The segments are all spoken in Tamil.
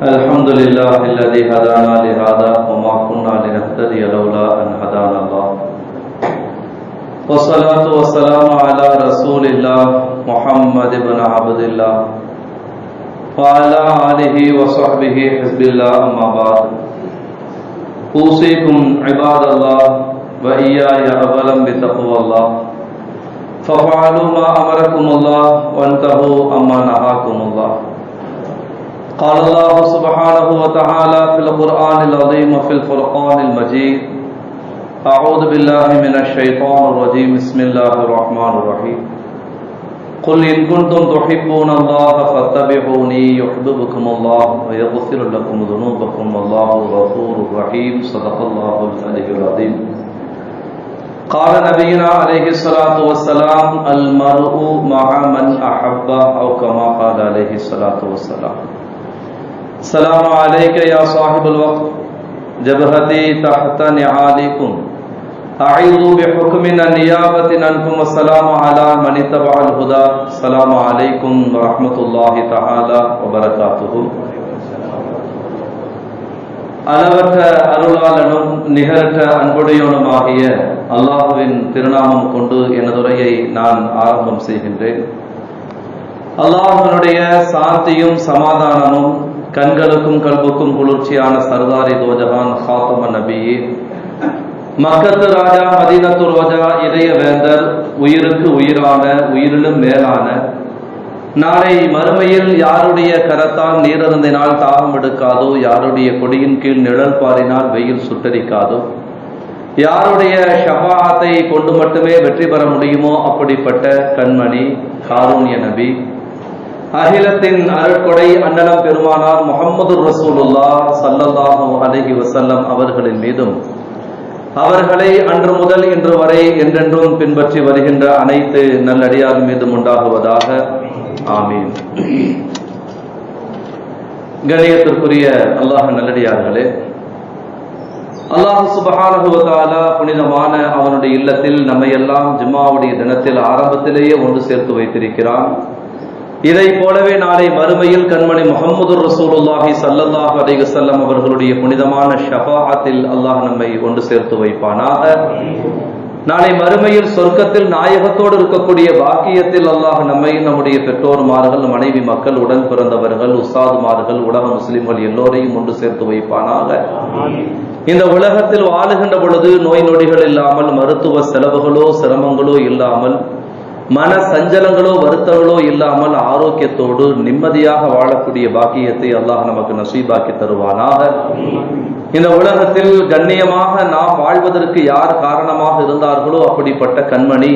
الحمد لله الذي هدانا لهذا وما كنا لنهتدي لولا أن هدانا الله. والصلاة والسلام على رسول الله محمد بن عبد الله. وعلى آله وصحبه حزب الله أما بعد. أوصيكم عباد الله وإياي أولا بتقوى الله. ففعلوا ما أمركم الله وانتهوا أما نهاكم الله. قال الله سبحانه وتعالى في القرآن العظيم وفي الفرقان المجيد. أعوذ بالله من الشيطان الرجيم. بسم الله الرحمن الرحيم. قل إن كنتم تحبون الله فاتبعوني يحببكم الله ويغفر لكم ذنوبكم والله غفور رحيم. صدق الله العلي العظيم. قال نبينا عليه الصلاة والسلام، المرء مع من أحب أو كما قال عليه الصلاة والسلام. السلام عليك يا صاحب الوقت جبهتي تحت نعالكم أعيذ بحكم النيابة عنكم السلام على من اتبع الهدى السلام عليكم ورحمة الله تعالى وبركاته அளவற்ற அருளாளனும் நிகரற்ற அன்புடையவனுமாகிய அல்லாஹுவின் திருநாமம் கொண்டு எனதுரையை நான் ஆரம்பம் செய்கின்றேன் அல்லாஹனுடைய சாந்தியும் சமாதானமும் கண்களுக்கும் கல்புக்கும் குளிர்ச்சியான சர்தாரி தோஜகான் ஹாத்தம நபியே மக்கத்து ராஜா மதீனத்து ரோஜா இதய வேந்தர் உயிருக்கு உயிரான உயிரிலும் மேலான. நாளை மறுமையில் யாருடைய கரத்தால் நீரருந்தினால் தாகம் எடுக்காதோ யாருடைய கொடியின் கீழ் நிழல் பாரினால் வெயில் சுட்டரிக்காதோ யாருடைய ஷபாத்தை கொண்டு மட்டுமே வெற்றி பெற முடியுமோ அப்படிப்பட்ட கண்மணி காரூண்ய நபி. அகிலத்தின் அருட்கொடை அண்ணலம் பெருமானார் முகமது ரசூலுல்லா சல்லல்லாஹு அலஹி வசல்லம் அவர்களின் மீதும். அவர்களை அன்று முதல் இன்று வரை என்றென்றும் பின்பற்றி வருகின்ற அனைத்து நல்லடியார் மீதும் உண்டாகுவதாக. ஆமீன். கணியத்திற்குரிய அல்லாஹ் நல்லடியார்களே அல்லாஹ் சுபஹானுவத்தாலா புனிதமான அவனுடைய இல்லத்தில் நம்மையெல்லாம் எல்லாம் தினத்தில் ஆரம்பத்திலேயே ஒன்று சேர்த்து வைத்திருக்கிறான். இதை போலவே நாளை மறுமையில் கண்மணி முகமது ரசூலுல்லாஹி சல்லல்லாஹ் அலைஹி வஸல்லம் அவர்களுடைய புனிதமான ஷஃபாஅத்தில் அல்லாஹ் நம்மை ஒன்று சேர்த்து வைப்பானாக. நாளை மறுமையில் சொர்க்கத்தில் நாயகத்தோடு இருக்கக்கூடிய வாக்கியத்தில் அல்லாஹ் நம்மை நம்முடைய பெற்றோர்மார்கள் மனைவி மக்கள் உடன் பிறந்தவர்கள் உஸ்தாதுமார்கள் உலக முஸ்லிம்கள் எல்லோரையும் ஒன்று சேர்த்து வைப்பானாக. இந்த உலகத்தில் வாழுகின்ற பொழுது நோய் நொடிகள் இல்லாமல் மருத்துவ செலவுகளோ சிரமங்களோ இல்லாமல் மன சஞ்சலங்களோ வருத்தங்களோ இல்லாமல் ஆரோக்கியத்தோடு நிம்மதியாக வாழக்கூடிய பாக்கியத்தை அல்லாஹ் நமக்கு நசீபாக்கி தருவானாக. இந்த உலகத்தில் கண்ணியமாக நாம் வாழ்வதற்கு யார் காரணமாக இருந்தார்களோ அப்படிப்பட்ட கண்மணி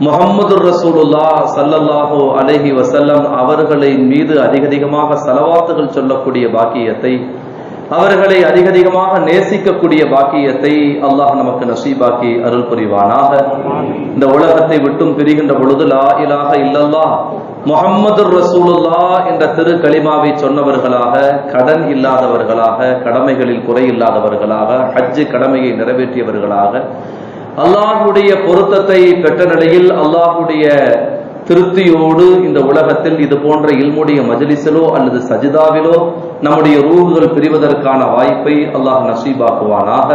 முகமது ரசூலுல்லா சல்லல்லாஹோ அலஹி வசல்லம் அவர்களின் மீது அதிக அதிகமாக செலவாத்துகள் சொல்லக்கூடிய பாக்கியத்தை அவர்களை அதிகதிகமாக நேசிக்கக்கூடிய பாக்கியத்தை அல்லாஹ் நமக்கு நசீபாக்கி அருள் புரிவானாக. இந்த உலகத்தை விட்டும் பிரிகின்ற பொழுது லா இலாக இல்லல்லா முகம்மது ரசூலுல்லா என்ற திரு களிமாவை சொன்னவர்களாக கடன் இல்லாதவர்களாக கடமைகளில் குறை இல்லாதவர்களாக ஹஜ்ஜு கடமையை நிறைவேற்றியவர்களாக அல்லாஹுடைய பொருத்தத்தை பெற்ற நிலையில் அல்லாஹுடைய திருப்தியோடு இந்த உலகத்தில் இது போன்ற இல்முடைய மஜலிசிலோ அல்லது சஜிதாவிலோ நம்முடைய ரூகுகள் பிரிவதற்கான வாய்ப்பை அல்லாஹ் நசீபாக்குவானாக.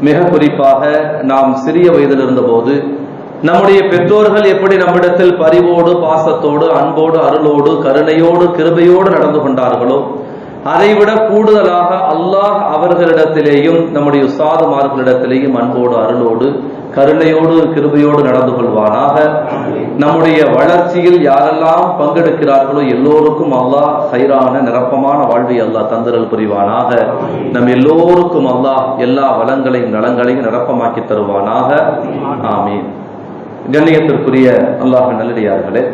மிக குறிப்பாக நாம் சிறிய வயதில் இருந்தபோது நம்முடைய பெற்றோர்கள் எப்படி நம்மிடத்தில் பரிவோடு பாசத்தோடு அன்போடு அருளோடு கருணையோடு கிருபையோடு நடந்து கொண்டார்களோ அதைவிட கூடுதலாக அல்லாஹ் அவர்களிடத்திலேயும் நம்முடைய உஸ்தாதுமார்களிடத்திலேயும் அன்போடு அருளோடு கருணையோடு கிருபையோடு நடந்து கொள்வானாக. நம்முடைய வளர்ச்சியில் யாரெல்லாம் பங்கெடுக்கிறார்களோ எல்லோருக்கும் அல்லாஹ் சைரான நிரப்பமான வாழ்வை அல்லாஹ் தந்திரல் புரிவானாக. நம் எல்லோருக்கும் அல்லாஹ் எல்லா வளங்களையும் நலங்களையும் நிரப்பமாக்கி தருவானாக. ஆமீன். கண்ணியத்திற்குரிய அல்லாஹ் நல்லடியார்களே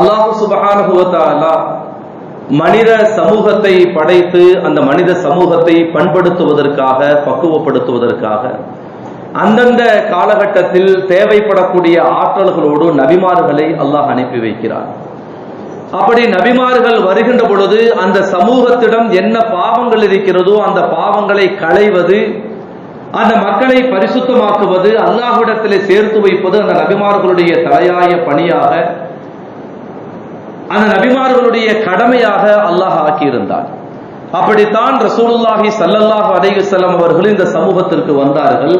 அல்லாஹு சுபகானுகுவத்தாலா மனித சமூகத்தை படைத்து அந்த மனித சமூகத்தை பண்படுத்துவதற்காக பக்குவப்படுத்துவதற்காக அந்தந்த காலகட்டத்தில் தேவைப்படக்கூடிய ஆற்றல்களோடு நபிமார்களை அல்லாஹ் அனுப்பி வைக்கிறார் அப்படி நபிமார்கள் வருகின்ற பொழுது அந்த சமூகத்திடம் என்ன பாவங்கள் இருக்கிறதோ அந்த பாவங்களை களைவது அந்த மக்களை பரிசுத்தமாக்குவது அல்லாஹ்விடத்திலே சேர்த்து வைப்பது அந்த நபிமார்களுடைய தலையாய பணியாக அந்த நபிமார்களுடைய கடமையாக அல்லாஹ் ஆக்கியிருந்தார் அப்படித்தான் ரசூலுல்லாஹி சல்லல்லாஹ் அலைஹி செல்லம் அவர்கள் இந்த சமூகத்திற்கு வந்தார்கள்.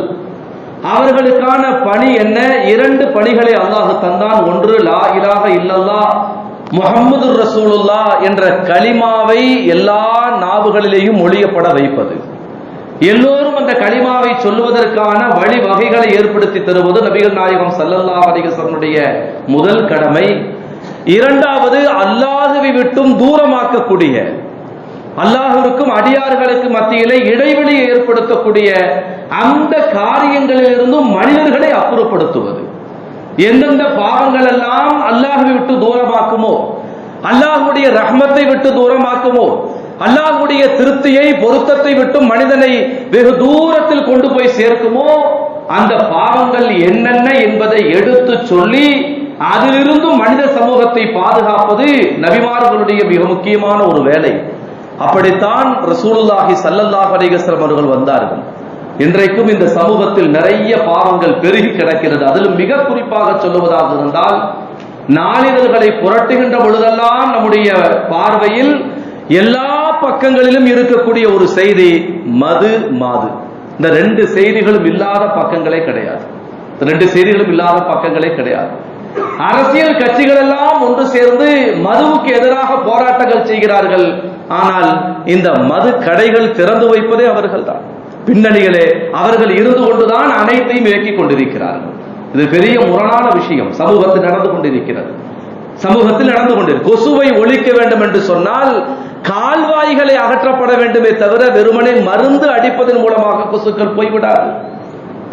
அவர்களுக்கான பணி என்ன? இரண்டு பணிகளை அல்லாஹ் தந்தான். ஒன்று லா இலாக இல்லல்லா முகமது ரசூலுல்லா என்ற கலிமாவை எல்லா நாவுகளிலேயும் மொழியப்பட வைப்பது. எல்லோரும் அந்த களிமாவை சொல்லுவதற்கான வழிவகைகளை ஏற்படுத்தி தருவது நபிகள் நாயகம் சல்லல்லா அலிகசனுடைய முதல் கடமை. இரண்டாவது அல்லாதவை விட்டும் தூரமாக்கக்கூடிய அல்லாஹருக்கும் அடியார்களுக்கு மத்தியிலே இடைவெளியை ஏற்படுத்தக்கூடிய அந்த காரியங்களிலிருந்தும் மனிதர்களை அப்புறப்படுத்துவது. எந்தெந்த பாவங்கள் எல்லாம் அல்லாஹுவை விட்டு தூரமாக்குமோ அல்லாஹுடைய ரஹ்மத்தை விட்டு தூரமாக்குமோ அல்லாஹுடைய திருப்தியை பொருத்தத்தை விட்டு மனிதனை வெகு தூரத்தில் கொண்டு போய் சேர்க்குமோ அந்த பாவங்கள் என்னென்ன என்பதை எடுத்து சொல்லி அதிலிருந்தும் மனித சமூகத்தை பாதுகாப்பது நபிமார்களுடைய மிக முக்கியமான ஒரு வேலை. அப்படித்தான் ரசூலுல்லாஹி ஸல்லல்லாஹு அலைஹி அவர்கள் வந்தார்கள். இன்றைக்கும் இந்த சமூகத்தில் நிறைய பாவங்கள் பெருகி கிடக்கிறது. அதிலும் மிக குறிப்பாக சொல்லுவதாக இருந்தால் நாளிதழ்களை புரட்டுகின்ற பொழுதெல்லாம் நம்முடைய பார்வையில் எல்லா பக்கங்களிலும் இருக்கக்கூடிய ஒரு செய்தி மது மாது. இந்த ரெண்டு செய்திகளும் இல்லாத பக்கங்களே கிடையாது. ரெண்டு செய்திகளும் இல்லாத பக்கங்களே கிடையாது. அரசியல் கட்சிகள் எல்லாம் ஒன்று சேர்ந்து மதுவுக்கு எதிராக போராட்டங்கள் செய்கிறார்கள். ஆனால் இந்த மது கடைகள் திறந்து வைப்பதே அவர்கள் தான் பின்னணிகளே அவர்கள் இருந்து கொண்டுதான் அனைத்தையும் இயக்கிக் கொண்டிருக்கிறார்கள். இது பெரிய முரணான விஷயம். சமூகத்தில் நடந்து கொண்டிருக்கிறது. சமூகத்தில் நடந்து கொண்டிருக்கு கொசுவை ஒழிக்க வேண்டும் என்று சொன்னால் கால்வாய்களை அகற்றப்பட வேண்டுமே தவிர வெறுமனே மருந்து அடிப்பதன் மூலமாக கொசுக்கள் போய்விடாது.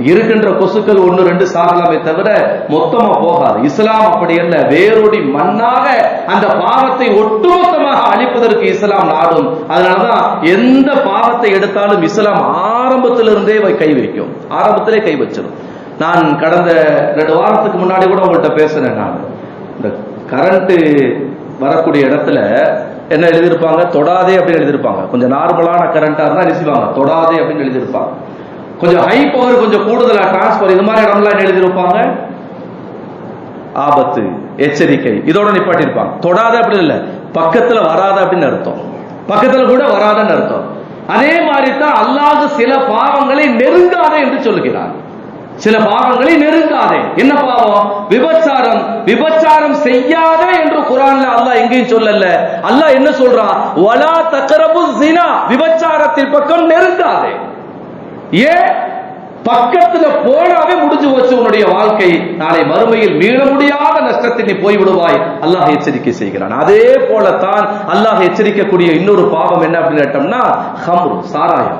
இருக்கின்ற கொசுக்கள் ஒன்று ரெண்டு சாகலாமே தவிர மொத்தமா போகாது. இஸ்லாம் அப்படி அல்ல. வேரோடி மண்ணாக அந்த பாவத்தை ஒட்டுமொத்தமாக அழிப்பதற்கு இஸ்லாம் நாடும். அதனாலதான் எந்த பாவத்தை எடுத்தாலும் இஸ்லாம் ஆரம்பத்திலிருந்தே கை வைக்கும். ஆரம்பத்திலே கை வச்சிடும் நான் கடந்த ரெண்டு வாரத்துக்கு முன்னாடி கூட உங்கள்கிட்ட பேசினேன் நான். இந்த கரண்ட் வரக்கூடிய இடத்துல என்ன எழுதியிருப்பாங்க? தொடாதே அப்படின்னு எழுதியிருப்பாங்க. கொஞ்சம் நார்மலான கரண்டா இருந்தா நினைச்சுவாங்க தொடாதே அப்படின்னு எழுதியிருப்பாங்க. கொஞ்சம் ஹை பவர் கொஞ்சம் கூடுதலா டிரான்ஸ்பர் இது மாதிரி இடம்லாம் எழுதியிருப்பாங்க? ஆபத்து எச்சரிக்கை. இதோட நிப்பாட்டியிருப்பாங்க. தொடாத அப்படி இல்ல. பக்கத்துல வராத அப்படின்னு அர்த்தம். பக்கத்துல கூட வராதன்னு அர்த்தம். அதே மாதிரி தான் அல்லாஹ் சில பாவங்களை நெருங்காதே என்று சொல்லுகிறார் சில பாவங்களை நெருங்காதே. என்ன பாவம்? விபச்சாரம். விபச்சாரம் செய்யாத என்று குரான்ல அல்லாஹ் எங்கேயும் சொல்லல. அல்லாஹ் என்ன சொல்றான்? வலா தக்கரபு ஜினா விபச்சாரத்தின் பக்கம் நெருங்காதே. ஏன்? பக்கத்துல போனாவே முடிஞ்சு போச்சு உன்னுடைய வாழ்க்கை. நாளை மறுமையில் மீள முடியாத நஷ்டத்தை நீ போய் விடுவாய் அல்லாஹ் எச்சரிக்கை செய்கிறான். அதே போலத்தான் அல்லாஹ் எச்சரிக்கக்கூடிய இன்னொரு பாவம் என்ன அப்படின்னு கேட்டோம்னா ஹம்ரு சாராயம்.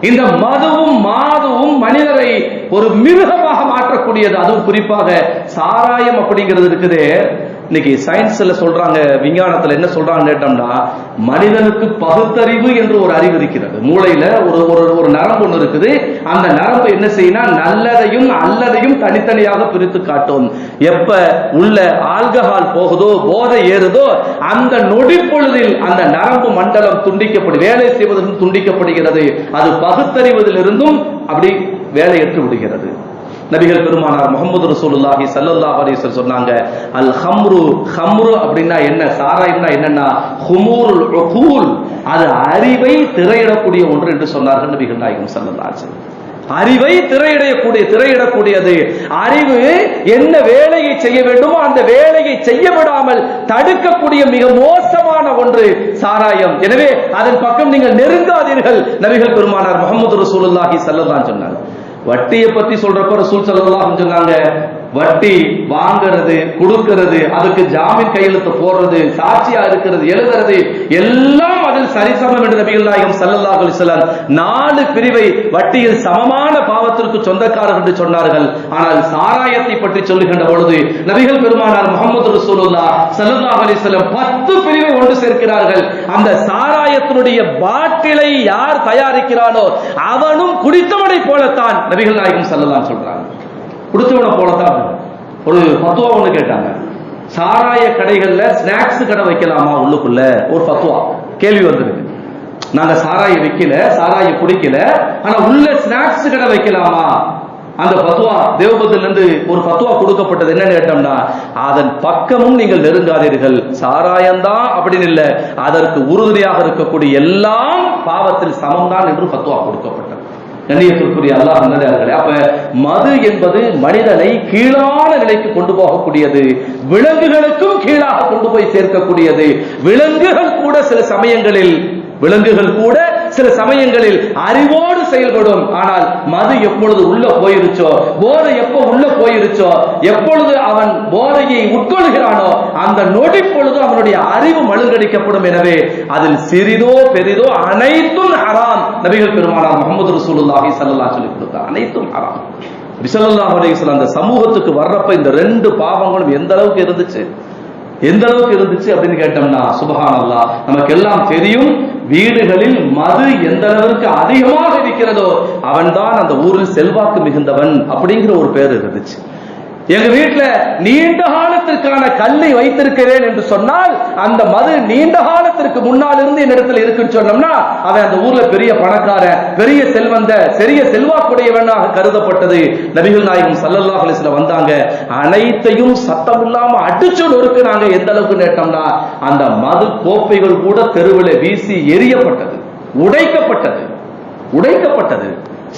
இந்த மதுவும் மாதுவும் மனிதரை ஒரு மிருகமாக மாற்றக்கூடியது. அதுவும் குறிப்பாக சாராயம் அப்படிங்கிறது இருக்குது. இன்னைக்கு சயின்ஸ்ல சொல்றாங்க விஞ்ஞானத்துல என்ன சொல்றாங்க கேட்டோம்னா மனிதனுக்கு பகுத்தறிவு என்று ஒரு அறிவு இருக்கிறது. மூளையில ஒரு ஒரு ஒரு நரம்பு ஒன்று இருக்குது. அந்த நரம்பு என்ன செய்யணும் நல்லதையும் அல்லதையும் தனித்தனியாக பிரித்து காட்டும். எப்ப உள்ள ஆல்கஹால் போகுதோ போதை ஏறுதோ அந்த நொடி பொழுதில் அந்த நரம்பு மண்டலம் துண்டிக்கப்படும் வேலை செய்வதற்கு துண்டிக்கப்படுகிறது. அது பகுத்தறிவதிலிருந்தும் அப்படி வேலையற்று விடுகிறது. நபிகள் பெருமானார் முகமது ரசூலுல்லாஹி சல்லல்லா அலிஸ்வர் சொன்னாங்க அல் ஹம்ரு ஹம்ரு அப்படின்னா என்ன? சாராயம்னா என்னன்னா ஹுமூருல் ஹூல் அது அறிவை திரையிடக்கூடிய ஒன்று என்று சொன்னார்கள் நபிகள் நாயகம் சல்லல்லா அறிவை திரையிடக்கூடிய திரையிடக்கூடியது. அறிவு என்ன வேலையை செய்ய வேண்டுமோ அந்த வேலையை செய்ய விடாமல் தடுக்கக்கூடிய மிக மோசமான ஒன்று சாராயம். எனவே அதன் பக்கம் நீங்கள் நெருங்காதீர்கள் நபிகள் பெருமானார் முகமது ரசூலுல்லாஹி ஸல்லல்லாஹு சொன்னாங்க. வட்டியை பத்தி சொல்றப்ப ரசூல் ஸல்லல்லாஹு சொன்னாங்க வட்டி வாங்கறது கொடுக்கிறது அதுக்கு ஜாமீன் கையெழுத்து போடுறது சாட்சியா இருக்கிறது எழுதுறது எல்லாம் சரிசமம் என்று நபிகள் நாயகம் ஸல்லல்லாஹு அலைஹி நாலு பிரிவை வட்டியில் சமமான பாவத்திற்கு சொந்தக்காரர் என்று சொன்னார்கள். ஆனால் சாராயத்தை பற்றி சொல்லுகின்ற பொழுது நபிகள் பெருமானார் முகமது ரசூலுல்லா ஸல்லல்லாஹு அலிசல்லாம் பத்து பிரிவை ஒன்று சேர்க்கிறார்கள். அந்த சாராயத்தினுடைய பாட்டிலை யார் தயாரிக்கிறானோ அவனும் குடித்தவனை போலத்தான் நபிகள் நாயகம் ஸல்லல்லாஹு சொல்றாங்க. குடித்தவனை போலத்தான் ஒரு பத்துவா ஒண்ணு கேட்டாங்க. சாராய கடைகள்ல ஸ்நாக்ஸ் கடை வைக்கலாமா உள்ளுக்குள்ள? ஒரு பத்துவா கேள்வி வந்திருக்கு. நாங்க சாராய வைக்கல சாராய குடிக்கல ஆனா உள்ள ஸ்நாக்ஸ் கடை வைக்கலாமா? அந்த ஃபத்வா தேவபந்திலிருந்து ஒரு பத்துவா கொடுக்கப்பட்டது என்னன்னு கேட்டோம்னா அதன் பக்கமும் நீங்கள் நெருங்காதீர்கள். சாராயம்தான் அப்படின்னு இல்லை அதற்கு உறுதுணையாக இருக்கக்கூடிய எல்லாம் பாவத்தில் சமம்தான் என்று பத்துவா கொடுக்கப்பட்டது. கண்ணியத்திற்குரிய அல்லாஹ் நல்லதார்களே அப்ப மது என்பது மனிதனை கீழான நிலைக்கு கொண்டு போகக்கூடியது. விலங்குகளுக்கும் கீழாக கொண்டு போய் சேர்க்கக்கூடியது. விலங்குகள் கூட சில சமயங்களில் விலங்குகள் கூட சில சமயங்களில் அறிவோடு செயல்படும். ஆனால் மது எப்பொழுது உள்ள போயிருச்சோ போதை எப்போ உள்ள போயிருச்சோ எப்பொழுது அவன் போதையை உட்கொள்கிறானோ அந்த நொடி பொழுது அவனுடைய அறிவு மழுங்கடிக்கப்படும். எனவே அதில் சிறிதோ பெரிதோ அனைத்தும் ஹராம். நபிகள் பெருமானார் முகமது ரசூலுல்லாஹி சல்லா சொல்லி கொடுத்தார் அனைத்தும் ஹராம். ரிசல்லாஹு அலைஹி அந்த சமூகத்துக்கு வர்றப்ப இந்த ரெண்டு பாவங்களும் எந்த அளவுக்கு இருந்துச்சு? எந்த அளவுக்கு இருந்துச்சு அப்படின்னு கேட்டோம்னா சுபகானல்லா நமக்கு எல்லாம் தெரியும் வீடுகளில் மது எந்த அளவிற்கு அதிகமாக இருக்கிறதோ அவன்தான் அந்த ஊரில் செல்வாக்கு மிகுந்தவன் அப்படிங்கிற ஒரு பேர் இருந்துச்சு. எங்க வீட்டுல நீண்ட காலத்திற்கான கல்லை வைத்திருக்கிறேன் என்று சொன்னால் அந்த மது நீண்ட காலத்திற்கு முன்னால் இருந்து என்னிடத்தில் இருக்குன்னு சொன்னோம்னா அவன் அந்த ஊர்ல பெரிய பணக்காரன் பெரிய செல்வந்த பெரிய செல்வாக்குடையவனாக கருதப்பட்டது. நபிகள் நாயகம் சல்லல்லா அலைஹி வந்தாங்க. அனைத்தையும் சத்தம் இல்லாம அடிச்சு நொறுக்குனாங்க. எந்த அளவுக்கு நேட்டோம்னா அந்த மது கோப்பைகள் கூட தெருவில் வீசி எரியப்பட்டது உடைக்கப்பட்டது உடைக்கப்பட்டது.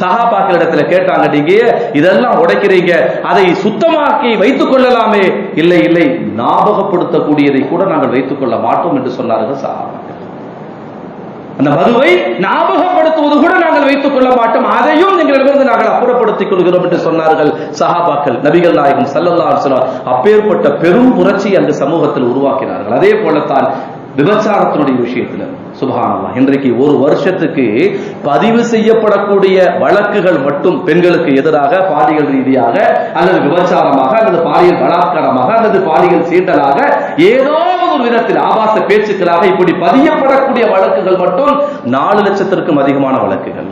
சஹாபாக்கள் இடத்துல கேட்டாங்க நீங்க இதெல்லாம் உடைக்கிறீங்க? அதை சுத்தமாக்கி வைத்துக் கொள்ளலாமே? இல்லை இல்லை ஞாபகப்படுத்தக்கூடியதை கூட நாங்கள் வைத்துக் கொள்ள மாட்டோம் என்று சொன்னார்கள் சகாபாக்கள் அந்த மதுவை ஞாபகப்படுத்துவது கூட நாங்கள் வைத்துக் கொள்ள மாட்டோம். அதையும் எங்களிடமிருந்து நாங்கள் அப்புறப்படுத்திக் கொள்கிறோம் என்று சொன்னார்கள் சஹாபாக்கள். நபிகள் நாயகம் சல்லல்லா அலுவலம் அப்பேற்பட்ட பெரும் புரட்சி அந்த சமூகத்தில் உருவாக்கினார்கள். அதே போலத்தான் விபச்சாரத்தினுடைய விஷயத்துல. சுபஹானல்லாஹ் இன்றைக்கு ஒரு வருஷத்துக்கு பதிவு செய்யப்படக்கூடிய வழக்குகள் மட்டும் பெண்களுக்கு எதிராக பாலியல் ரீதியாக அல்லது விபச்சாரமாக அல்லது பாலியல் பலாத்காரமாக அல்லது பாலியல் சீண்டலாக ஏதோ ஒரு விதத்தில் ஆபாச பேச்சுக்களாக இப்படி பதியப்படக்கூடிய வழக்குகள் மட்டும் நாலு லட்சத்திற்கும் அதிகமான வழக்குகள்.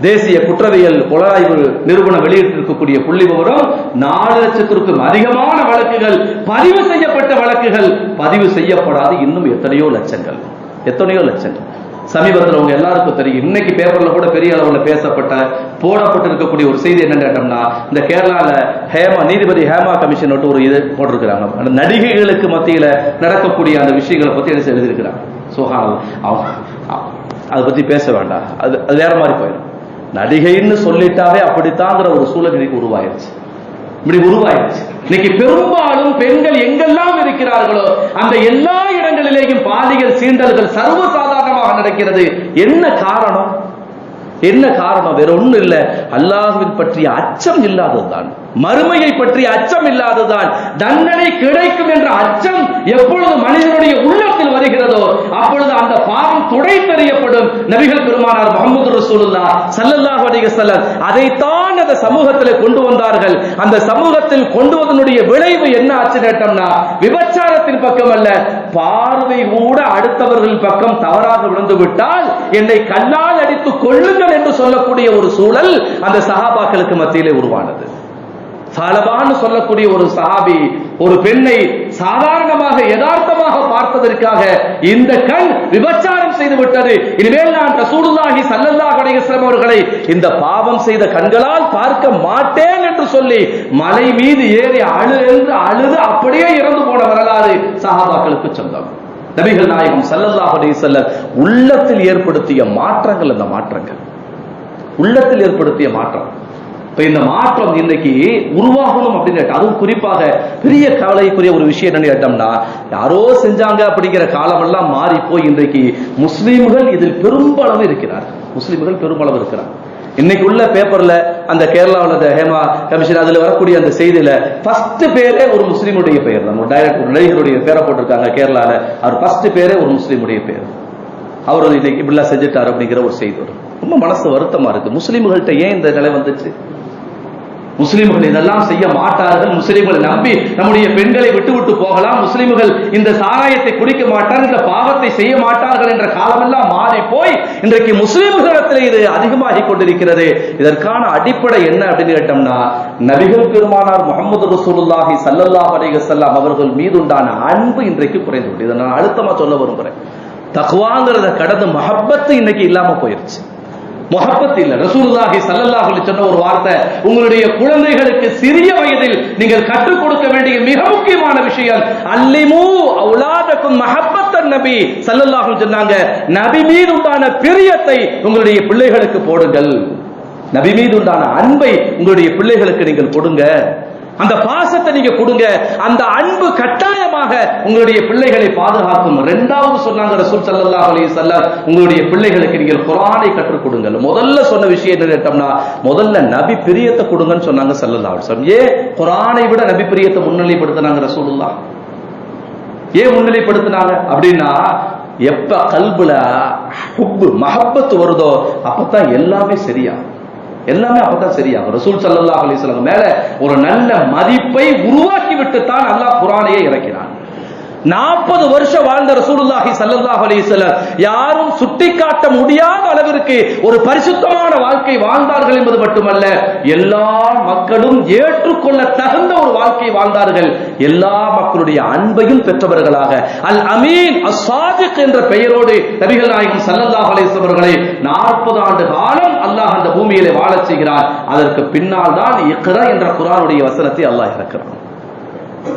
தேசிய குற்றவியல் புலனாய்வு நிறுவனம் வெளியிட்டிருக்கக்கூடிய புள்ளி விவரம் நாலு லட்சத்திற்கும் அதிகமான வழக்குகள் பதிவு செய்யப்பட்ட வழக்குகள். பதிவு செய்யப்படாது இன்னும் எத்தனையோ லட்சங்கள். எத்தனையோ லட்சங்கள். சமீபத்தில் உங்க எல்லாருக்கும் தெரியும். இன்னைக்கு பேப்பர்ல கூட பெரிய அளவுல பேசப்பட்ட போடப்பட்டு இருக்கக்கூடிய ஒரு செய்தி என்னன்னு கேட்டோம்னா இந்த கேரளால ஹேமா நீதிபதி ஹேமா கமிஷன் விட்டு ஒரு இது போட்டிருக்கிறாங்க. அந்த நடிகைகளுக்கு மத்தியில நடக்கக்கூடிய அந்த விஷயங்களை பத்தி என்ன எழுதியிருக்கிறாங்க? சுகால் அவங்க அதை பத்தி பேச வேண்டாம். அது அது வேற மாதிரி போயிடும். நடிகைன்னு சொல்லிட்டாவே அப்படித்தாங்கிற ஒரு சூழல் இன்னைக்கு உருவாயிருச்சு. இப்படி உருவாயிருச்சு. இன்னைக்கு பெரும்பாலும் பெண்கள் எங்கெல்லாம் இருக்கிறார்களோ அந்த எல்லா இடங்களிலேயும் பாலியல் சீண்டல்கள் சர்வசாதாரணமாக நடக்கிறது. என்ன காரணம்? என்ன காரணம்? வேற ஒன்றும் இல்ல. அல்லாஹுவின் பற்றிய அச்சம் இல்லாததுதான். மறுமையை பற்றி அச்சம் இல்லாததுதான் தண்டனை கிடைக்கும் என்ற அச்சம் எப்பொழுது மனிதனுடைய உள்ளத்தில் வருகிறதோ அப்பொழுது அந்த பாவம் துடை தெரியப்படும். நபிகள் பெருமானார் முகமது ரசூலுல்லா சல்லல்லாஹு அலைஹி வஸல்லம் அதைத்தான் அந்த சமூகத்தில் கொண்டு வந்தார்கள். அந்த சமூகத்தில் கொண்டு வந்தனுடைய விளைவு என்ன ஆச்சு கேட்டோம்னா விபச்சாரத்தின் பக்கம் அல்ல பார்வை கூட அடுத்தவர்கள் பக்கம் தவறாக விழுந்து விட்டால் என்னை கல்லால் அடித்து கொள்ளுங்கள் என்று சொல்லக்கூடிய ஒரு சூழல் அந்த சகாபாக்களுக்கு மத்தியிலே உருவானது. சாலபான்னு சொல்லக்கூடிய ஒரு சஹாபி ஒரு பெண்ணை சாதாரணமாக யதார்த்தமாக பார்த்ததற்காக இந்த கண் விபச்சாரம் செய்து விட்டது இனிமேல் நான் ரசூலுல்லாஹி ஸல்லல்லாஹு அலைஹி வஸல்லம் அவர்களை இந்த பாவம் செய்த கண்களால் பார்க்க மாட்டேன் என்று சொல்லி மலை மீது ஏறி அழு என்று அழுது அப்படியே இறந்து போன வரலாறு சஹாபாக்களுக்கு சொந்தம். நபிகள் நாயகம் ஸல்லல்லாஹு அலைஹி வஸல்லம் உள்ளத்தில் ஏற்படுத்திய மாற்றங்கள் அந்த மாற்றங்கள். உள்ளத்தில் ஏற்படுத்திய மாற்றம். இப்ப இந்த மாற்றம் இன்னைக்கு உருவாகணும் அப்படின்னு கேட்டா அதுவும் குறிப்பாக பெரிய கவலைக்குரிய ஒரு விஷயம் என்னன்னு கேட்டோம்னா யாரோ செஞ்சாங்க அப்படிங்கிற காலமெல்லாம் மாறி போய் இன்றைக்கு முஸ்லீம்கள் இதில் பெரும்பளவு இருக்கிறார் முஸ்லீம்கள் பெரும்பளவு இருக்கிறார் இன்னைக்கு உள்ள பேப்பர்ல அந்த கேரளாவில் அந்த ஹேமா கமிஷன் அதுல வரக்கூடிய அந்த செய்தியில ஃபர்ஸ்ட் பேரே ஒரு முஸ்லீமுடைய பெயர். தான் ஒரு டைரக்ட் ஒரு நடிகருடைய பேரை போட்டிருக்காங்க கேரளால. அவர் ஃபர்ஸ்ட் பேரே ஒரு முஸ்லீமுடைய பெயர். அவர் இன்னைக்கு இப்படிலாம் செஞ்சுட்டார் அப்படிங்கிற ஒரு செய்தி வரும். ரொம்ப மனசு வருத்தமா இருக்கு. முஸ்லீம்கள்ட்ட ஏன் இந்த நிலை வந்துச்சு? முஸ்லிம்கள் இதெல்லாம் செய்ய மாட்டார்கள். முஸ்லிம்களை நம்பி நம்முடைய பெண்களை விட்டு விட்டு போகலாம். முஸ்லிம்கள் இந்த சாராயத்தை குடிக்க மாட்டார் இந்த பாவத்தை செய்ய மாட்டார்கள் என்ற காலமெல்லாம் மாறி போய் இன்றைக்கு முஸ்லிம்களிடத்தில் இது அதிகமாகி கொண்டிருக்கிறது. இதற்கான அடிப்படை என்ன அப்படின்னு கேட்டோம்னா நபிகள் பெருமானார் முகமது ரசூலுல்லாஹி சல்லல்லா அலைஹி வஸல்லம் அவர்கள் மீது உண்டான அன்பு இன்றைக்கு குறைந்து விட்டு இதை நான் அழுத்தமா சொல்ல விரும்புறேன். தக்வாங்கிறத கடந்து மஹப்பத்து இன்னைக்கு இல்லாம போயிருச்சு. முகப்பத் இல்ல ரசூலுல்லாஹி சல்லல்லாஹு சொன்ன ஒரு வார்த்தை உங்களுடைய குழந்தைகளுக்கு சிறிய வயதில் நீங்கள் கற்றுக் கொடுக்க வேண்டிய மிக முக்கியமான விஷயம் அல்லிமு அவுலாதக்கும் மஹப்பத்தன் நபி சல்லல்லாஹு சொன்னாங்க நபி மீது உண்டான பிரியத்தை உங்களுடைய பிள்ளைகளுக்கு போடுங்கள். நபி மீது உண்டான அன்பை உங்களுடைய பிள்ளைகளுக்கு நீங்கள் கொடுங்க. அந்த பாசத்தை நீங்க கொடுங்க. அந்த அன்பு கட்டாயமாக உங்களுடைய பிள்ளைகளை பாதுகாக்கும். ரெண்டாவது சொன்னாங்க ரசூல் ஸல்லல்லாஹு அலைஹி வஸல்லம் உங்களுடைய பிள்ளைகளுக்கு நீங்கள் குரானை கற்றுக் கொடுங்கள். முதல்ல சொன்ன விஷயம் என்ன கேட்டோம்னா முதல்ல நபி பிரியத்தை கொடுங்கன்னு சொன்னாங்க ஸல்லல்லாஹு அலைஹி வஸல்லம். ஏன்? குரானை விட நபி பிரியத்தை முன்னிலைப்படுத்தினாங்க சொல்லலாம் ஏன் முன்னிலைப்படுத்தினாங்க? அப்படின்னா எப்ப கல்புல ஹுப்பு மஹப்பத்து வருதோ அப்பதான் எல்லாமே சரியா எல்லாமே அப்பதான் சரியாகும். ரசூல் ஸல்லல்லாஹு அலிஸ்லாம் மேல ஒரு நல்ல மதிப்பை உருவாக்கி விட்டு தான் அல்லாஹ் குரானையே இறக்கிறான். நாற்பது வருஷம் வாழ்ந்த ரசூலுல்லாஹி சல்லாஹ் அலைஹி யாரும் சுட்டிக்காட்ட முடியாத அளவிற்கு ஒரு பரிசுத்தமான வாழ்க்கை வாழ்ந்தார்கள் என்பது மட்டுமல்ல எல்லா மக்களும் ஏற்றுக்கொள்ள தகுந்த ஒரு வாழ்க்கை வாழ்ந்தார்கள். எல்லா மக்களுடைய அன்பையும் பெற்றவர்களாக. அல் அமீன் அசாதிக் என்ற பெயரோடு நபிகள் நாயகம் சல்லல்லாஹ் அலைஹி அவர்களை 40 ஆண்டு காலம் அல்லாஹ் அந்த பூமியிலே வாழச் செய்கிறார். அதற்கு பின்னால் தான் இக்ரா என்ற குரானுடைய வசனத்தை அல்லாஹ் இறக்கிறான்.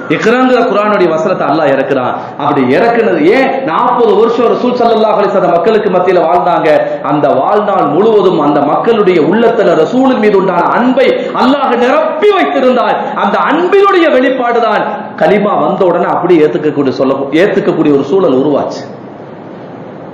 இக்ராங்கிற குரானுடைய வசனத்தை அல்லாஹ் இறக்குறான். அப்படி இறக்குனது ஏன்? நாற்பது வருஷம் ரசூல் சல்லா அலைஹி மக்களுக்கு மத்தியில வாழ்ந்தாங்க. அந்த வாழ்நாள் முழுவதும் அந்த மக்களுடைய உள்ளத்துல ரசூலின் மீது உண்டான அன்பை அல்லாஹ் நிரப்பி வைத்திருந்தார். அந்த அன்பினுடைய வெளிப்பாடுதான் கலிமா வந்த உடனே அப்படியே ஏத்துக்கக்கூடிய சொல்ல ஏத்துக்கக்கூடிய ஒரு சூழல் உருவாச்சு.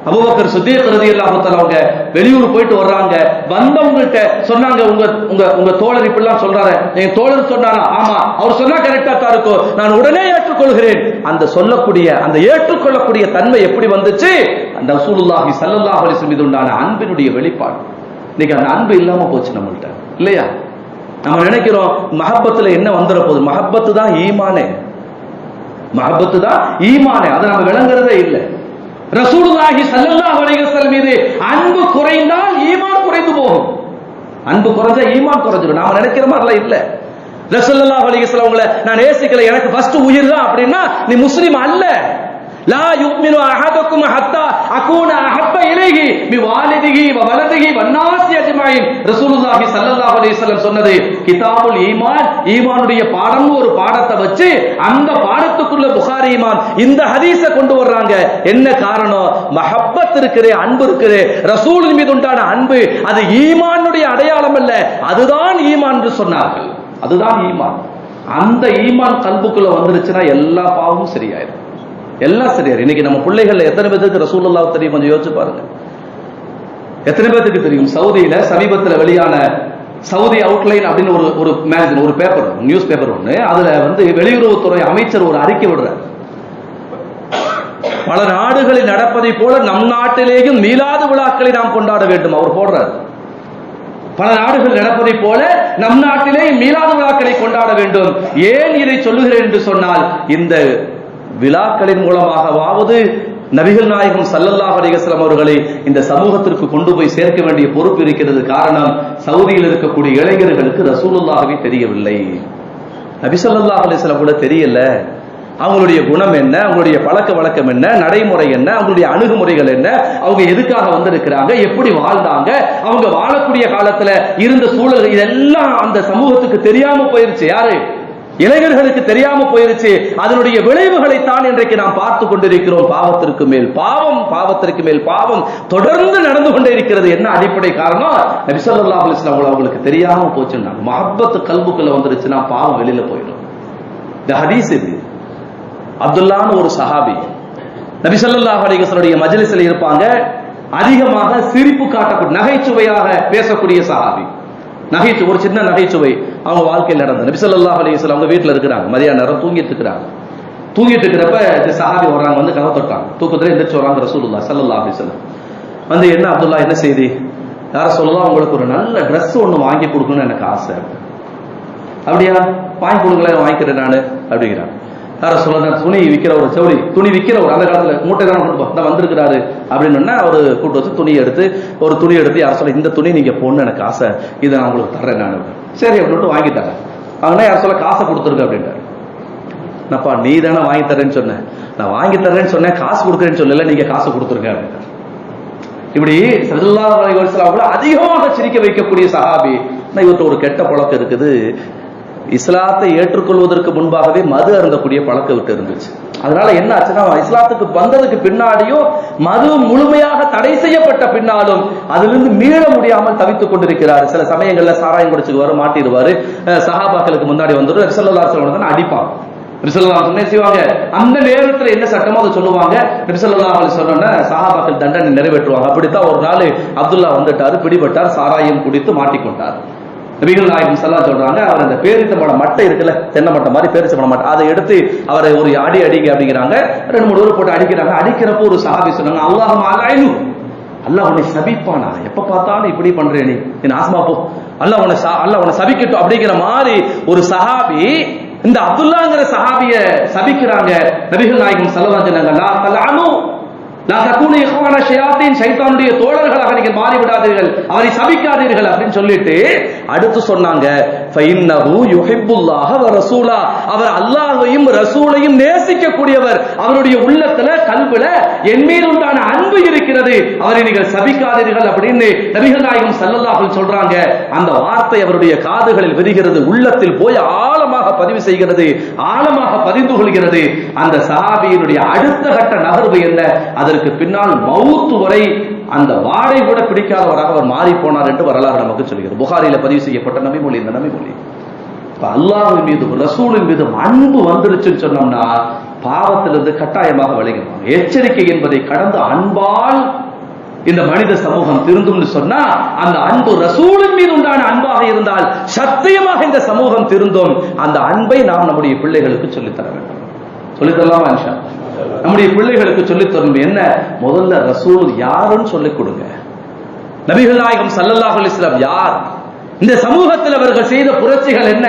அபுபக்கர் சுத்தீக் ரலியல்லாஹு தஆலா அவங்க வெளியூர் போயிட்டு வர்றாங்க. வந்தவங்கள்ட்ட சொன்னாங்க உங்க உங்க உங்க தோழர் இப்படிலாம் சொல்றாரு. என் தோழர் சொன்னாரா? ஆமா அவர் சொன்னா கரெக்டா தான் இருக்கும். நான் உடனே ஏற்றுக்கொள்கிறேன். அந்த சொல்லக்கூடிய அந்த ஏற்றுக்கொள்ளக்கூடிய தன்மை எப்படி வந்துச்சு? அந்த ரசூலுல்லாஹி ஸல்லல்லாஹு அலைஹி மீது உண்டான அன்பினுடைய வெளிப்பாடு. இன்னைக்கு அந்த அன்பு இல்லாம போச்சு நம்மள்ட்ட. இல்லையா? நம்ம நினைக்கிறோம் மஹப்பத்துல என்ன வந்துட போகுது? மஹப்பத்து தான் ஈமானே. மஹப்பத்து தான் ஈமானே. அதை நம்ம விளங்குறதே இல்லை. ரசூலுல்லாஹி ஸல்லல்லாஹு அலைஹி வஸல்லம் மீது அன்பு குறைந்தால் ஈமான் குறைந்து போகும். அன்பு குறைஞ்சா ஈமான் குறைஞ்சிடும் நாம நினைக்கிற மாதிரி இல்ல. ரசூலுல்லாஹி அலைஹி வஸல்லம் உங்களை நான் நேசிக்கல எனக்கு ஃபர்ஸ்ட் உயிர் தான் அப்படின்னா நீ முஸ்லிம் அல்ல. லா யுக்மினு அஹதுக்கும் ஹத்தா அகூன அஹப்ப இலைஹி மி வாலிதிஹி வ வலதிஹி வன்னாசி அஜ்மாயின் ரசூலுல்லாஹி ஸல்லல்லாஹு அலைஹி வஸல்லம் சொன்னது கிதாபுல் ஈமான் ஈமானுடைய பாடம்னு ஒரு பாடத்தை வச்சு அந்த பாடத்துக்குள்ள புகாரி ஈமான். இந்த ஹதீஸை கொண்டு வர்றாங்க. என்ன காரணம்? மஹப்பத் இருக்குது அன்பு இருக்குது ரசூலின் மீது உண்டான அன்பு அது ஈமானுடைய அடையாளம் அல்ல. அதுதான் ஈமான் என்று சொன்னார்கள். அதுதான் ஈமான். அந்த ஈமான் கல்புக்குள்ள வந்துருச்சுன்னா எல்லா பாவமும் சரியாயிடும் எல்லாம் சரியார் இன்னைக்கு நம்ம பிள்ளைகள்ல எத்தனை பேருக்கு ரசூல்லா தெரியும்? கொஞ்சம் யோசிச்சு பாருங்க. எத்தனை பேருக்கு தெரியும்? சவுதியில சமீபத்துல வெளியான சவுதி அவுட்லைன் அப்படின்னு ஒரு ஒரு மேகசின் ஒரு பேப்பர் நியூஸ் பேப்பர் ஒண்ணு. அதுல வந்து வெளியுறவுத்துறை அமைச்சர் ஒரு அறிக்கை விடுறார். பல நாடுகளில் நடப்பதை போல நம் நாட்டிலேயும் மீளாத விழாக்களை நாம் கொண்டாட வேண்டும் அவர் போடுறார். பல நாடுகள் நடப்பதை போல நம் நாட்டிலே மீளாத விழாக்களை கொண்டாட வேண்டும். ஏன் இதை சொல்லுகிறேன் என்று சொன்னால் இந்த விழாக்களின் மூலமாகவாவது நபிகள் நாயகம் சல்லல்லாஹ் அலிகஸ்லாம் அவர்களை இந்த சமூகத்திற்கு கொண்டு போய் சேர்க்க வேண்டிய பொறுப்பு இருக்கிறது காரணம் சவுதியில் இருக்கக்கூடிய இளைஞர்களுக்கு ரசூலுல்லாகவே தெரியவில்லை. நபி ஸல்லல்லாஹு கூட தெரியல. அவங்களுடைய குணம் என்ன? அவங்களுடைய பழக்க வழக்கம் என்ன? நடைமுறை என்ன? அவங்களுடைய அணுகுமுறைகள் என்ன? அவங்க எதுக்காக வந்திருக்கிறாங்க? எப்படி வாழ்ந்தாங்க? அவங்க வாழக்கூடிய காலத்துல இருந்த சூழல் இதெல்லாம் அந்த சமூகத்துக்கு தெரியாம போயிருச்சு. யாரு? இளைஞர்களுக்கு தெரியாம போயிருச்சு. அதனுடைய விளைவுகளை தான் இன்றைக்கு நாம் பார்த்து கொண்டிருக்கிறோம். பாவத்திற்கு மேல் பாவம் பாவத்திற்கு மேல் பாவம் தொடர்ந்து நடந்து கொண்டே இருக்கிறது. என்ன அடிப்படை காரணம்? நபி ஸல்லல்லாஹு அவங்களுக்கு தெரியாம போச்சுன்னா மஹப்பத்து கல்புக்குள்ள வந்துருச்சுன்னா பாவம் வெளியில போயிடும். இந்த ஹதீஸ் இது. அப்துல்லான்னு ஒரு சஹாபி. நபிசல்லாஹ் அலிகசனுடைய மஜலிசில் இருப்பாங்க. அதிகமாக சிரிப்பு காட்டக்கூடிய நகைச்சுவையாக பேசக்கூடிய சஹாபி. நகைச்சு ஒரு சின்ன நகைச்சுவை அவங்க வாழ்க்கையில் நடந்தது. நபி அலிஸ்லாம் அவங்க வீட்டில் இருக்கிறாங்க. மதியான நேரம் தூங்கிட்டு இருக்கிறாங்க. தூங்கிட்டு இருக்கிறப்ப இந்த சஹாபி வர்றாங்க வந்து கதை தொட்டாங்க. தூக்கத்தில் எந்திரிச்சு வராங்க ரசூலுல்லா சல்லா அலிஸ்லாம் வந்து என்ன அப்துல்லா என்ன செய்தி? யார சொல்லலாம் உங்களுக்கு ஒரு நல்ல ட்ரெஸ் ஒன்று வாங்கி கொடுக்கணும்னு எனக்கு ஆசை அப்படியா? வாங்கி கொடுங்களேன் வாங்கிக்கிறேன் நான் அப்படிங்கிறான் யார சொல்ல துணி விற்கிற ஒரு சவுளி துணி விற்கிற ஒரு அந்த காலத்துல மூட்டை தான் கொண்டு போ வந்திருக்கிறாரு அப்படின்னு அவர் கூட்டு வச்சு துணி எடுத்து ஒரு துணி எடுத்து யார் சொல்ல இந்த துணி நீங்க போடணும் எனக்கு ஆசை இதை நான் உங்களுக்கு தர்றேன் நான். சரி அப்படின்ட்டு வாங்கிட்டாங்க வாங்கினா யார் சொல்ல காசை கொடுத்துருங்க அப்படின்ட்டாரு என்னப்பா நீ தானே வாங்கி தரேன்னு சொன்னேன் நான் வாங்கி தரேன்னு சொன்னேன் காசு கொடுக்குறேன்னு சொல்லல நீங்க காசு கொடுத்துருங்க அப்படின்ட்டாரு இப்படி ஸல்லல்லாஹு அலி கூட அதிகமாக சிரிக்க வைக்கக்கூடிய சஹாபி. ஆனா இவர்கிட்ட ஒரு கெட்ட பழக்கம் இருக்குது. இஸ்லாத்தை ஏற்றுக்கொள்வதற்கு முன்பாகவே மது அருந்தக்கூடிய பழக்கம் விட்டு இருந்துச்சு. அதனால என்ன ஆச்சுன்னா இஸ்லாத்துக்கு வந்ததுக்கு பின்னாடியும் மது முழுமையாக தடை செய்யப்பட்ட பின்னாலும் அதிலிருந்து மீள முடியாமல் தவித்துக் கொண்டிருக்கிறார். சில சமயங்கள்ல சாராயம் குடிச்சுக்கு வர மாட்டிடுவாரு அஹ் முன்னாடி வந்துடும் ரிசல்லா அடிப்பான். ரிசல்லா என்ன செய்வாங்க? அந்த நேரத்துல என்ன சட்டமோ அதை சொல்லுவாங்க. ரிசல்லா சொன்ன சகாபாக்கள் தண்டனை நிறைவேற்றுவாங்க. அப்படித்தான் ஒரு நாள் அப்துல்லா வந்துட்டாரு பிடிபட்டார் சாராயம் குடித்து மாட்டிக்கொண்டார். நபிகள் நாயகம் சல்லா சொல்றாங்க அவர் அந்த பேரிச்சம்பழ மட்டை இருக்குல்ல தென்னை மட்டை மாதிரி பேரிச்சம்பழ மட்டை. அதை எடுத்து அவரை ஒரு அடி அடிங்க அப்படிங்கிறாங்க. ரெண்டு மூணு ஊர் போட்டு அடிக்கிறாங்க. அடிக்கிறப்போ ஒரு சஹாபி சொன்னாங்க அல்லாஹ் அலாயினு அல்லாஹ் உன்னை சபிப்பானா? எப்ப பார்த்தாலும் இப்படி பண்றே நீ. என் ஆஸ்மா போ. அல்லாஹ் உன்னை அல்லாஹ் உன்னை சபிக்கட்டும். அப்படிங்கிற மாதிரி ஒரு சஹாபி இந்த அப்துல்லாங்கிற சஹாபிய சபிக்கிறாங்க. நபிகள் நாயகம் சல்லா சொன்னாங்க லா இஹ்வான ஷயாத்தீன் ஷைத்தானுடைய தோழர்களாக நீங்கள் மாறிவிடாதீர்கள். அவரை சபிக்காதீர்கள் அப்படின்னு சொல்லிட்டு அடுத்து சொன்னாங்க. ஃபைன்னஹு யுஹிப்புல்லாஹ வ ரசூலா அவர் அல்லாஹ்வையும் ரசூலையும் நேசிக்கக்கூடியவர். அவருடைய உள்ளத்துல கல்வில என் மீது உண்டான அன்பு இருக்கிறது. அவரை நீங்கள் சபிக்காதீர்கள் அப்படின்னு நபிகள் நாயகம் ஸல்லல்லாஹு சொல்றாங்க. அந்த வார்த்தை அவருடைய காதுகளில் விரிகிறது. உள்ளத்தில் போய் ஆழமாக பதிவு செய்கிறது. ஆழமாக பதிந்து கொள்கிறது. அந்த சஹாபியினுடைய அடுத்த கட்ட நகர்வு என்ன? அதற்கு அதற்கு பின்னால் மவுத்து வரை அந்த வாடை கூட பிடிக்காதவராக அவர் மாறி போனார் என்று வரலாறு நமக்கு சொல்கிறது. புகாரில பதிவு செய்யப்பட்ட நம்பி மொழி இந்த நம்பி மொழி இப்ப அல்லாஹின் மீது ரசூலின் மீது அன்பு வந்துருச்சுன்னு சொன்னோம்னா பாவத்திலிருந்து கட்டாயமாக விலகிடுவாங்க. எச்சரிக்கை என்பதை கடந்து அன்பால் இந்த மனித சமூகம் திருந்தும்னு சொன்னா அந்த அன்பு ரசூலின் மீது உண்டான அன்பாக இருந்தால் சத்தியமாக இந்த சமூகம் திருந்தும். அந்த அன்பை நாம் நம்முடைய பிள்ளைகளுக்கு சொல்லித்தர வேண்டும். சொல்லித்தரலாமா இன்ஷா நம்முடைய பிள்ளைகளுக்கு சொல்லித் தரணும் என்ன? முதல்ல ரசூல் யாருன்னு சொல்லிக் கொடுங்க. நபிகள் நாயகம் சல்லல்லாஹ் அலிஸ்லாம் யார்? இந்த சமூகத்தில் அவர்கள் செய்த புரட்சிகள் என்ன?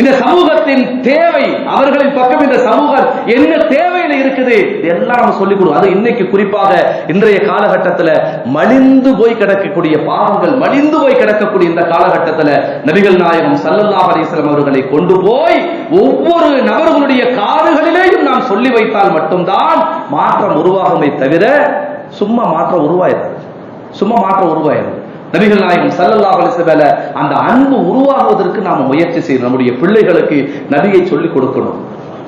இந்த சமூகத்தின் தேவை அவர்களின் பக்கம் இந்த சமூகம் என்ன தேவையில இருக்குது? இதெல்லாம் நம்ம சொல்லிக் கொடுவோம் அது இன்னைக்கு குறிப்பாக இன்றைய காலகட்டத்தில் மலிந்து போய் கிடக்கக்கூடிய பாவங்கள் மலிந்து போய் கிடக்கக்கூடிய இந்த காலகட்டத்தில் நபிகள் நாயகம் சல்லல்லா ஹரீஸ்வரம் அவர்களை கொண்டு போய் ஒவ்வொரு நபர்களுடைய காதுகளிலேயும் நாம் சொல்லி வைத்தால் மட்டும்தான் மாற்றம் உருவாகுமே தவிர சும்மா மாற்றம் உருவாயிடாது சும்மா மாற்றம் உருவாயிடும் நபிகள் நாயகம் சல்லல்லா அலைஹி அந்த அன்பு உருவாகுவதற்கு நாம முயற்சி செய்யணும். நம்முடைய பிள்ளைகளுக்கு நபியை சொல்லிக் கொடுக்கணும்.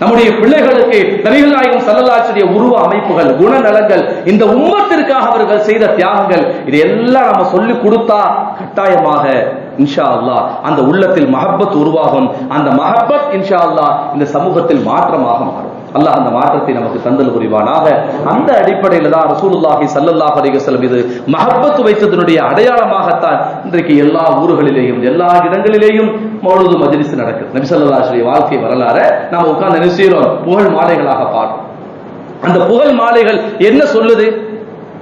நம்முடைய பிள்ளைகளுக்கு நபிகள் நாயகம் சல்லல்லாச்சுடைய உருவ அமைப்புகள் குணநலங்கள் இந்த உம்மத்திற்காக அவர்கள் செய்த தியாகங்கள் இது எல்லாம் நம்ம சொல்லி கொடுத்தா கட்டாயமாக இன்ஷா அல்லா அந்த உள்ளத்தில் மஹப்பத் உருவாகும். அந்த மஹப்பத் இன்ஷா அல்லாஹ் இந்த சமூகத்தில் மாற்றமாக மாறும். அல்லாஹ் அந்த மாற்றத்தை நமக்கு தந்தல் புரிவானாக. அந்த அடிப்படையில் தான் ரசூலுல்லாஹி சல்லல்லாஹ் அலைஹி இது மஹப்பத் வைத்ததனுடைய அடையாளமாகத்தான் இன்றைக்கு எல்லா ஊர்களிலேயும் எல்லா இடங்களிலேயும் மௌலூது மஜ்லிஸ் நடக்குது. நபி வாழ்க்கை வரலாற நாம் உட்கார்ந்து என்ன செய்யறோம் புகழ் மாலைகளாக பார்க்கிறோம் அந்த புகழ் மாலைகள் என்ன சொல்லுது?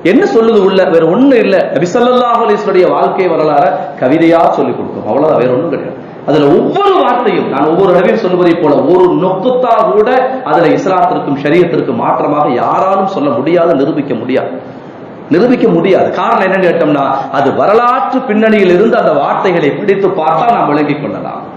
என்ன சொல்லுது உள்ள? வேற ஒண்ணு இல்ல. நபி ஸல்லல்லாஹு வாழ்க்கை வரலாற கவிதையா சொல்லிக் கொடுக்கும் அவ்வளவுதான் வேற ஒண்ணும் கிடையாது. அதுல ஒவ்வொரு வார்த்தையும் நான் ஒவ்வொரு நபியும் சொல்லுவதை போல ஒரு நொக்குத்தா கூட அதுல இஸ்லாத்திற்கும் ஷரியத்திற்கும் மாற்றமாக யாராலும் சொல்ல முடியாது நிரூபிக்க முடியாது. நிரூபிக்க முடியாது. காரணம் என்னன்னு கேட்டோம்னா அது வரலாற்று பின்னணியில் இருந்து அந்த வார்த்தைகளை பிடித்து பார்த்தா நாம் விளங்கிக் கொள்ளலாம்.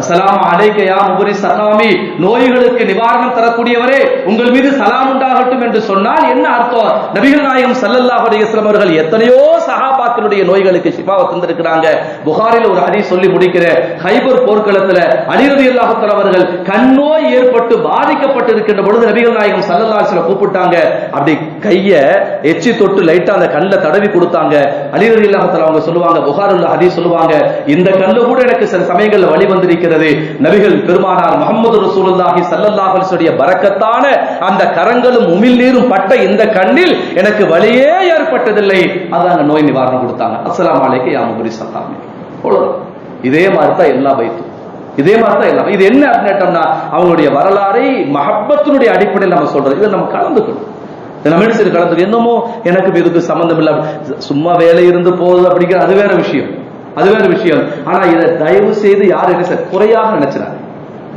அஸ்ஸலாமு அலைக்க யா முபரி சலாமி. நோய்களுக்கு நிவாரணம் தரக்கூடியவரே உங்கள் மீது சலாம் உண்டாகட்டும் என்று சொன்னால் என்ன அர்த்தம்? நபிகள் நாயகம் சல்லல்லாஹுடைய அலைஹி அவர்கள் எத்தனையோ சஹாபாக்களுடைய நோய்களுக்கு சிபாவை தந்திருக்கிறாங்க. புகாரில் ஒரு அடி சொல்லி முடிக்கிற ஹைபர் போர்க்களத்துல அலிரதி ரலியல்லாஹு அவர்கள் கண்ணோய் ஏற்பட்டு பாதிக்கப்பட்டு இருக்கின்ற பொழுது நபிகள் நாயகம் ஸல்லல்லாஹு கூப்பிட்டாங்க. அப்படி கைய எச்சி தொட்டு லைட்டா அந்த கண்ணில் தடவி கொடுத்தாங்க. அலிரதி ரலியல்லாஹு அவங்க சொல்லுவாங்க புகாரில் ஹதீஸ் சொல்லுவாங்க. இந்த கண்ணு கூட எனக்கு சில சமயங்களில் வழி வந்திருக்கிறது. நபிகள் பெருமானார் முகமது ரசூலுல்லாஹி சல்லல்லாஹுடைய பறக்கத்தான அந்த கரங்களும் உமிழ் நீரும் பட்ட இந்த கண்ணில் எனக்கு வழியே ஏற்பட்டதில்லை. அதாங்க நோய் நிவாரணம் கொடுத்தாங்க. அஸ்லாம் அலைக்கு யா சத்தாமி. இதே மாதிரி தான் எல்லா பைத்தும். இதே மாதிரி தான் எல்லாம் இது என்ன அப்படின்னு கேட்டோம்னா அவங்களுடைய வரலாறை மஹப்பத்தினுடைய அடிப்படையில் நம்ம சொல்றது. இதை நம்ம கலந்துக்கணும். நம்ம என்ன என்னமோ எனக்கு இதுக்கு சம்மந்தம் இல்லை சும்மா வேலை இருந்து போகுது அப்படிங்கிற அது வேற விஷயம். அது வேற விஷயம். ஆனா இதை தயவு செய்து யாரும் என்ன சார் குறையாக நினைச்சிடாங்க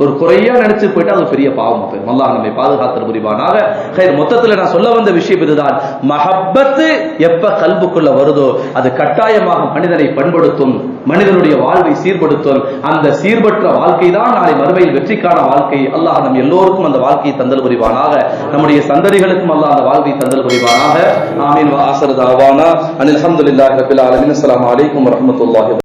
ஒரு குறையா நினைச்சு போயிட்டா அது பெரிய பாவம் போயிடும் அல்லாஹ் நம்மை பாதுகாத்தல் புரிவானாக. ஹைர் மொத்தத்துல நான் சொல்ல வந்த விஷயம் இதுதான். மஹப்பத்து எப்ப கல்புக்குள்ள வருதோ அது கட்டாயமாக மனிதனை பண்படுத்தும் மனிதனுடைய வாழ்வை சீர்படுத்தும். அந்த சீர்பற்ற வாழ்க்கை தான் நாளை மறுமையில் வெற்றிக்கான வாழ்க்கை. அல்லாஹ் நம் எல்லோருக்கும் அந்த வாழ்க்கையை தந்தல் புரிவானாக. நம்முடைய சந்ததிகளுக்கும் அல்லாஹ் அந்த வாழ்வை தந்தல் புரிவானாக. ஆமீன். வாசரதாவானா அனில் அஹமதுல்லாஹி ரபில் ஆலமீன். அஸ்ஸலாமு அலைக்கும் வரஹ்மத்துல்லாஹி